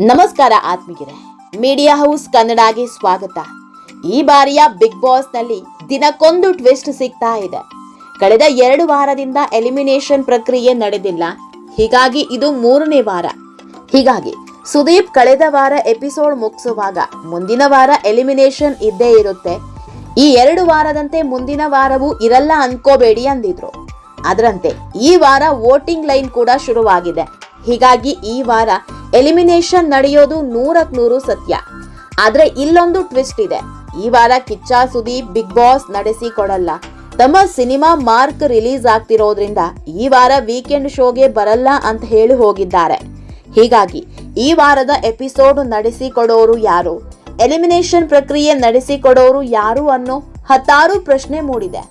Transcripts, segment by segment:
ನಮಸ್ಕಾರ ಆತ್ಮೀಯರೇ. Media house ಕನ್ನಡಗೆ ಸ್ವಾಗತ. ಈ ಬಾರಿಯ ಬಿಗ್ ಬಾಸ್ನಲ್ಲಿ ದಿನಕ್ಕೊಂದು ಟ್ವಿಸ್ಟ್ ಸಿಗ್ತಾ ಇದೆ. ಕಳೆದ ಎರಡು ವಾರದಿಂದ ಎಲಿಮಿನೇಷನ್ ಪ್ರಕ್ರಿಯೆ ನಡೆದಿಲ್ಲ. ಹೀಗಾಗಿ ಇದು ಮೂರನೇ ವಾರ. ಹೀಗಾಗಿ ಸುದೀಪ್ ಕಳೆದ ವಾರ ಎಪಿಸೋಡ್ ಮುಗಿಸುವಾಗ ಮುಂದಿನ ವಾರ ಎಲಿಮಿನೇಷನ್ ಇದ್ದೇ ಇರುತ್ತೆ. ಈ ಎರಡು ವಾರದಂತೆ ಮುಂದಿನ ವಾರವೂ ಇರಲ್ಲ ಅನ್ಕೋಬೇಡಿ ಅಂದಿದ್ರು. ಅದರಂತೆ ಈ ವಾರ ವೋಟಿಂಗ್ ಲೈನ್ ಕೂಡ ಶುರುವಾಗಿದೆ. ಹೀಗಾಗಿ ಈ ವಾರ ಎಲಿಮಿನೇಷನ್ ನಡೆಯೋದು ನೂರಕ್ ನೂರು ಸತ್ಯ. ಆದ್ರೆ ಇಲ್ಲೊಂದು ಟ್ವಿಸ್ಟ್ ಇದೆ. ಈ ವಾರ ಕಿಚ್ಚ ಸುದೀಪ್ ಬಿಗ್ ಬಾಸ್ ನಡೆಸಿ ಕೊಡಲ್ಲ. ತಮ್ಮ ಸಿನಿಮಾ ಮಾರ್ಕ್ ರಿಲೀಸ್ ಆಗ್ತಿರೋದ್ರಿಂದ ಈ ವಾರ ವೀಕೆಂಡ್ ಶೋಗೆ ಬರಲ್ಲ ಅಂತ ಹೇಳಿ ಹೋಗಿದ್ದಾರೆ. ಹೀಗಾಗಿ ಈ ವಾರದ ಎಪಿಸೋಡ್ ನಡೆಸಿಕೊಡೋರು ಯಾರು? ಎಲಿಮಿನೇಷನ್ ಪ್ರಕ್ರಿಯೆ ನಡೆಸಿಕೊಡೋರು ಯಾರು ಅನ್ನೋ ಹತ್ತಾರು ಪ್ರಶ್ನೆ ಮೂಡಿದೆ.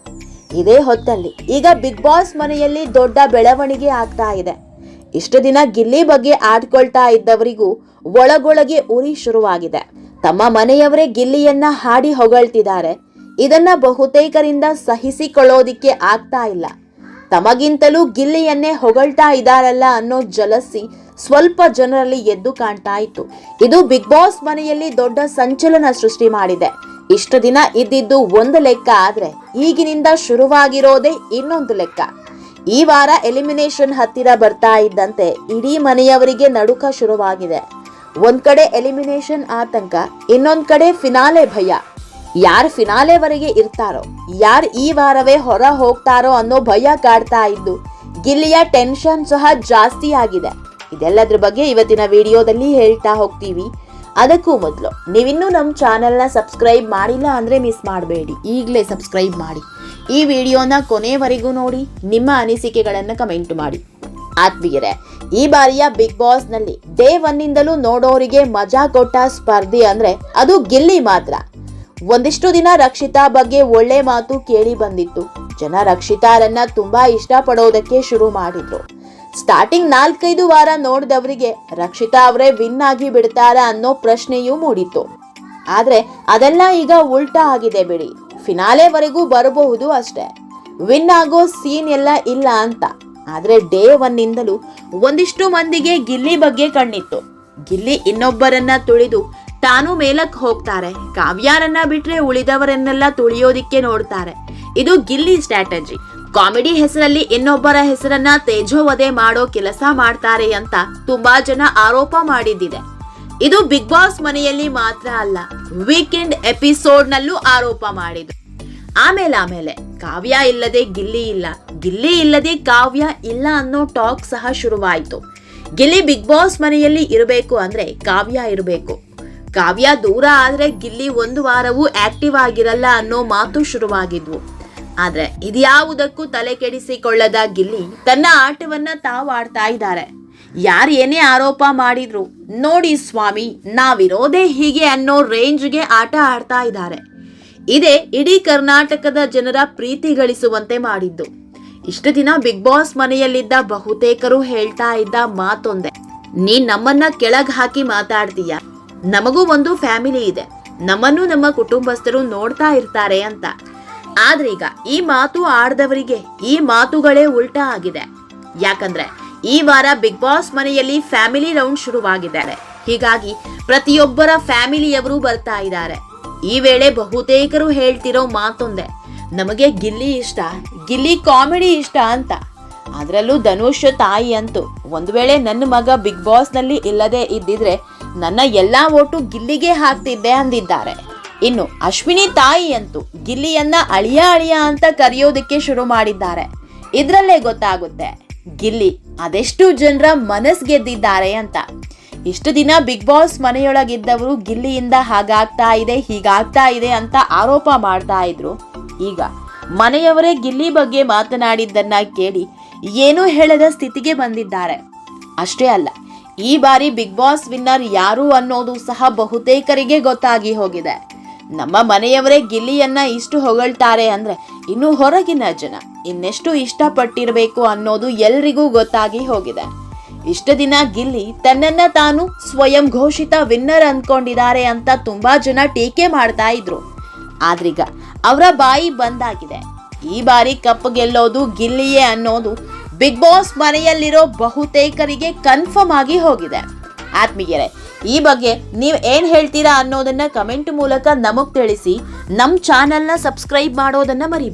ಇದೇ ಹೊತ್ತಲ್ಲಿ ಈಗ ಬಿಗ್ ಬಾಸ್ ಮನೆಯಲ್ಲಿ ದೊಡ್ಡ ಬೆಳವಣಿಗೆ ಆಗ್ತಾ ಇದೆ. ಇಷ್ಟು ದಿನ ಗಿಲ್ಲಿ ಬಗ್ಗೆ ಆಡ್ಕೊಳ್ತಾ ಇದ್ದವರಿಗೂ ಒಳಗೊಳಗೆ ಉರಿ ಶುರುವಾಗಿದೆ. ತಮ್ಮ ಮನೆಯವರೇ ಗಿಲ್ಲಿಯನ್ನ ಹಾಡಿ ಹೊಗಳ್ತಿದ್ದಾರೆ. ಇದನ್ನ ಬಹುತೇಕರಿಂದ ಸಹಿಸಿಕೊಳ್ಳೋದಿಕ್ಕೆ ಆಗ್ತಾ ಇಲ್ಲ. ತಮಗಿಂತಲೂ ಗಿಲ್ಲಿಯನ್ನೇ ಹೊಗಳ್ತಾ ಇದ್ದಾರಲ್ಲ ಅನ್ನೋ ಜಲಸಿ ಸ್ವಲ್ಪ ಜನರಲ್ಲಿ ಎದ್ದು ಕಾಣ್ತಾ ಇತ್ತು. ಇದು ಬಿಗ್ ಬಾಸ್ ಮನೆಯಲ್ಲಿ ದೊಡ್ಡ ಸಂಚಲನ ಸೃಷ್ಟಿ ಮಾಡಿದೆ. ಇಷ್ಟು ದಿನ ಇದ್ದಿದ್ದು ಒಂದು ಲೆಕ್ಕ ಆದ್ರೆ ಈಗಿನಿಂದ ಶುರುವಾಗಿರೋದೇ ಇನ್ನೊಂದು ಲೆಕ್ಕ. ಈ ವಾರ ಎಲಿಮಿನೇಷನ್ ಹತ್ತಿರ ಬರ್ತಾ ಇದ್ದಂತೆ ಇಡೀ ಮನೆಯವರಿಗೆ ನಡುಕ ಶುರುವಾಗಿದೆ. ಒಂದ್ ಕಡೆ ಎಲಿಮಿನೇಷನ್ ಆತಂಕ, ಇನ್ನೊಂದ್ ಕಡೆ ಫಿನಾಲೆ ಭಯ. ಯಾರು ಫಿನಾಲೆವರೆಗೆ ಇರ್ತಾರೋ, ಯಾರು ಈ ವಾರವೇ ಹೊರ ಹೋಗ್ತಾರೋ ಅನ್ನೋ ಭಯ ಕಾಡ್ತಾ ಇದ್ದು, ಗಿಲ್ಲಿಯ ಟೆನ್ಷನ್ ಸಹ ಜಾಸ್ತಿ ಆಗಿದೆ ಇದೆಲ್ಲದ್ರ ಬಗ್ಗೆ ಇವತ್ತಿನ ವಿಡಿಯೋದಲ್ಲಿ ಹೇಳ್ತಾ ಹೋಗ್ತೀವಿ. ಅದಕ್ಕೂ ಮೊದಲು. ನೀವಿನ್ನೂ ನಮ್ಮ ಚಾನೆಲ್ನ ಸಬ್ಸ್ಕ್ರೈಬ್ ಮಾಡಿಲ್ಲ ಅಂದರೆ ಮಿಸ್ ಮಾಡಬೇಡಿ. ಈಗಲೇ ಸಬ್ಸ್ಕ್ರೈಬ್ ಮಾಡಿ. ಈ ವಿಡಿಯೋನ ಕೊನೆವರೆಗೂ ನೋಡಿ, ನಿಮ್ಮ ಅನಿಸಿಕೆಗಳನ್ನು ಕಮೆಂಟ್ ಮಾಡಿ. ಆತ್ಮೀಯರೇ, ಈ ಬಾರಿಯ ಬಿಗ್ ಬಾಸ್ನಲ್ಲಿ ಡೇ ಒನ್ನಿಂದಲೂ ನೋಡೋರಿಗೆ ಮಜಾ ಕೊಟ್ಟ ಸ್ಪರ್ಧಿ ಅಂದ್ರೆ ಅದು ಗಿಲ್ಲಿ ಮಾತ್ರ. ಒಂದಿಷ್ಟು ದಿನ ರಕ್ಷಿತಾ ಬಗ್ಗೆ ಒಳ್ಳೆ ಮಾತು ಕೇಳಿ ಬಂದಿತ್ತು. ಜನ ರಕ್ಷಿತಾರನ್ನ ತುಂಬಾ ಇಷ್ಟಪಡೋದಕ್ಕೆ ಶುರು ಮಾಡಿದ್ರು. ಸ್ಟಾರ್ಟಿಂಗ್ ನಾಲ್ಕೈದು ವಾರ ನೋಡಿದವರಿಗೆ ರಕ್ಷಿತಾ ಅವರೇ ವಿನ್ ಆಗಿ ಬಿಡ್ತಾರ ಅನ್ನೋ ಪ್ರಶ್ನೆಯೂ ಮೂಡಿತ್ತು. ಆದ್ರೆ ಅದೆಲ್ಲ ಈಗ ಉಲ್ಟಾ ಆಗಿದೆ ಬಿಡಿ. ಫಿನಾಲೆವರೆಗೂ ಬರಬಹುದು ಅಷ್ಟೇ. ವಿನ್ ಆಗೋ ಸೀನ್ ಎಲ್ಲ ಇಲ್ಲ ಅಂತ. ಆದ್ರೆ ಡೇ ಒನ್ನಿಂದಲೂ ಒಂದಿಷ್ಟು ಮಂದಿಗೆ ಗಿಲ್ಲಿ ಬಗ್ಗೆ ಕಣ್ಣಿತ್ತು. ಗಿಲ್ಲಿ ಇನ್ನೊಬ್ಬರನ್ನ ತುಳಿದು ತಾನು ಮೇಲಕ್ ಹೋಗ್ತಾರೆ. ಕಾವ್ಯಾರನ್ನ ಬಿಟ್ರೆ ಉಳಿದವರನ್ನೆಲ್ಲ ತುಳಿಯೋದಿಕ್ಕೆ ನೋಡ್ತಾರೆ. ಇದು ಗಿಲ್ಲಿ ಸ್ಟ್ರಾಟಜಿ ಕಾಮಿಡಿ ಹೆಸರಲ್ಲಿ ಇನ್ನೊಬ್ಬರ ಹೆಸರನ್ನ ತೇಜೋವಧೆ ಮಾಡೋ ಕೆಲಸ ಮಾಡ್ತಾರೆ ಅಂತ ತುಂಬಾ ಜನ ಆರೋಪ ಮಾಡಿದ್ದಿದೆ. ಇದು ಬಿಗ್ ಬಾಸ್ ಮನೆಯಲ್ಲಿ ಮಾತ್ರ ಅಲ್ಲ, ವೀಕೆಂಡ್ ಎಪಿಸೋಡ್ ನಲ್ಲೂ ಆರೋಪ ಮಾಡಿದ್ರು. ಆಮೇಲೆ ಆಮೇಲೆ, ಕಾವ್ಯ ಇಲ್ಲದೆ ಗಿಲ್ಲಿ ಇಲ್ಲ. ಗಿಲ್ಲಿ ಇಲ್ಲದೆ ಕಾವ್ಯ ಇಲ್ಲ ಅನ್ನೋ ಟಾಕ್ ಸಹ ಶುರುವಾಯಿತು. ಗಿಲ್ಲಿ ಬಿಗ್ ಬಾಸ್ ಮನೆಯಲ್ಲಿ ಇರಬೇಕು ಅಂದ್ರೆ ಕಾವ್ಯ ಇರಬೇಕು. ಕಾವ್ಯ ದೂರ ಆದ್ರೆ ಗಿಲ್ಲಿ ಒಂದು ವಾರವೂ ಆಕ್ಟಿವ್ ಆಗಿರಲ್ಲ ಅನ್ನೋ ಮಾತು ಶುರುವಾಗಿದ್ವು. ಆದ್ರೆ ಇದ್ಯಾವುದಕ್ಕೂ ತಲೆ ಕೆಡಿಸಿಕೊಳ್ಳದ ಗಿಲ್ಲಿ ತನ್ನ ಆಟವನ್ನ ತಾವು ಆಡ್ತಾ ಇದ್ದಾರೆ. ಯಾರು ಏನೇ ಆರೋಪ ಮಾಡಿದ್ರು, ನೋಡಿ ಸ್ವಾಮಿ, ನಾವಿರೋದೇ ಹೀಗೆ ಅನ್ನೋ ರೇಂಜ್ಗೆ ಆಟ ಆಡ್ತಾ ಇದ್ದಾರೆ. ಇದೇ ಇಡೀ ಕರ್ನಾಟಕದ ಜನರ ಪ್ರೀತಿ ಗಳಿಸುವಂತೆ ಮಾಡಿದ್ದು. ಇಷ್ಟು ದಿನ ಬಿಗ್ ಬಾಸ್ ಮನೆಯಲ್ಲಿದ್ದ ಬಹುತೇಕರು ಹೇಳ್ತಾ ಇದ್ದ ಮಾತೊಂದೆ ನೀ ನಮ್ಮನ್ನ ಕೆಳಗ್ ಹಾಕಿ ಮಾತಾಡ್ತೀಯ? ನಮಗೂ ಒಂದು ಫ್ಯಾಮಿಲಿ ಇದೆ. ನಮ್ಮನ್ನು ನಮ್ಮ ಕುಟುಂಬಸ್ಥರು ನೋಡ್ತಾ ಇರ್ತಾರೆ ಅಂತ. ಆದ್ರೆ ಈಗ ಈ ಮಾತು ಆಡದವರಿಗೆ ಈ ಮಾತುಗಳೇ ಉಲ್ಟಾ ಆಗಿದೆ. ಯಾಕಂದ್ರೆ ಈ ವಾರ ಬಿಗ್ ಬಾಸ್ ಮನೆಯಲ್ಲಿ ಫ್ಯಾಮಿಲಿ ರೌಂಡ್ ಶುರುವಾಗಿದ್ದಾರೆ. ಹೀಗಾಗಿ ಪ್ರತಿಯೊಬ್ಬರ ಫ್ಯಾಮಿಲಿಯವರು ಬರ್ತಾ ಇದ್ದಾರೆ. ಈ ವೇಳೆ ಬಹುತೇಕರು ಹೇಳ್ತಿರೋ ಮಾತೊಂದೇ, ನಮಗೆ ಗಿಲ್ಲಿ ಇಷ್ಟ, ಗಿಲ್ಲಿ ಕಾಮಿಡಿ ಇಷ್ಟ ಅಂತ. ಅದರಲ್ಲೂ ಧನುಷ್ ತಾಯಿ ಅಂತೂ ಒಂದು ವೇಳೆ ನನ್ನ ಮಗ ಬಿಗ್ ಬಾಸ್ನಲ್ಲಿ ಇಲ್ಲದೆ ಇದ್ದಿದ್ರೆ ನನ್ನ ಎಲ್ಲಾ ಓಟು ಗಿಲ್ಲಿಗೆ ಹಾಕ್ತಿದ್ದೆ ಅಂದಿದ್ದಾರೆ. ಇನ್ನು ಅಶ್ವಿನಿ ತಾಯಿ ಅಂತೂ ಗಿಲ್ಲಿಯನ್ನ ಅಳಿಯ ಅಳಿಯ ಅಂತ ಕರೆಯೋದಕ್ಕೆ ಶುರು ಮಾಡಿದ್ದಾರೆ. ಇದ್ರಲ್ಲೇ ಗೊತ್ತಾಗುತ್ತೆ, ಗಿಲ್ಲಿ ಅದೆಷ್ಟು ಜನರ ಮನಸ್ ಗೆದ್ದಿದ್ದಾರೆ ಅಂತ. ಇಷ್ಟು ದಿನ ಬಿಗ್ ಬಾಸ್ ಮನೆಯೊಳಗಿದ್ದವರು ಗಿಲ್ಲಿಯಿಂದ ಹಾಗಾಗ್ತಾ ಇದೆ, ಹೀಗಾಗ್ತಾ ಇದೆ ಅಂತ ಆರೋಪ ಮಾಡ್ತಾ ಇದ್ರು. ಈಗ ಮನೆಯವರೇ ಗಿಲ್ಲಿ ಬಗ್ಗೆ ಮಾತನಾಡಿದ್ದನ್ನ ಕೇಳಿ ಏನೂ ಹೇಳದ ಸ್ಥಿತಿಗೆ ಬಂದಿದ್ದಾರೆ. ಅಷ್ಟೇ ಅಲ್ಲ, ಈ ಬಾರಿ ಬಿಗ್ ಬಾಸ್ ವಿನ್ನರ್ ಯಾರು ಅನ್ನೋದು ಸಹ ಬಹುತೇಕರಿಗೆ ಗೊತ್ತಾಗಿ ಹೋಗಿದೆ. ನಮ್ಮ ಮನೆಯವರೇ ಗಿಲ್ಲಿಯನ್ನ ಇಷ್ಟು ಹೊಗಳ್ತಾರೆ ಅಂದ್ರೆ ಇನ್ನು ಹೊರಗಿನ ಜನ ಇನ್ನೆಷ್ಟು ಇಷ್ಟಪಟ್ಟಿರಬೇಕು ಅನ್ನೋದು ಎಲ್ರಿಗೂ ಗೊತ್ತಾಗಿ ಹೋಗಿದೆ. ಇಷ್ಟು ದಿನ ಗಿಲ್ಲಿ ತನ್ನನ್ನ ತಾನು ಸ್ವಯಂ ಘೋಷಿತ ವಿನ್ನರ್ ಅಂದ್ಕೊಂಡಿದ್ದಾರೆ ಅಂತ ತುಂಬಾ ಜನ ಟೀಕೆ ಮಾಡ್ತಾ ಇದ್ರು. ಆದ್ರೀಗ ಅವರ ಬಾಯಿ ಬಂದಾಗಿದೆ. ಈ ಬಾರಿ ಕಪ್ ಗೆಲ್ಲೋದು ಗಿಲ್ಲಿಯೇ ಅನ್ನೋದು ಬಿಗ್ ಬಾಸ್ ಮನೆಯಲ್ಲಿರೋ ಬಹುತೇಕರಿಗೆ ಕನ್ಫರ್ಮ್ ಆಗಿ ಹೋಗಿದೆ. ಆತ್ಮೀಯರೇ, ಈ ಬಗ್ಗೆ ನೀವು ಏನ್ ಹೇಳ್ತೀರಾ ಅನ್ನೋದನ್ನ ಕಮೆಂಟ್ ಮೂಲಕ ನಮಗ್ ತಿಳಿಸಿ ನಮ್ಮ ಚಾನೆಲ್ನ ಸಬ್ಸ್ಕ್ರೈಬ್ ಮಾಡೋದನ್ನ ಮರಿಬೇಡಿ.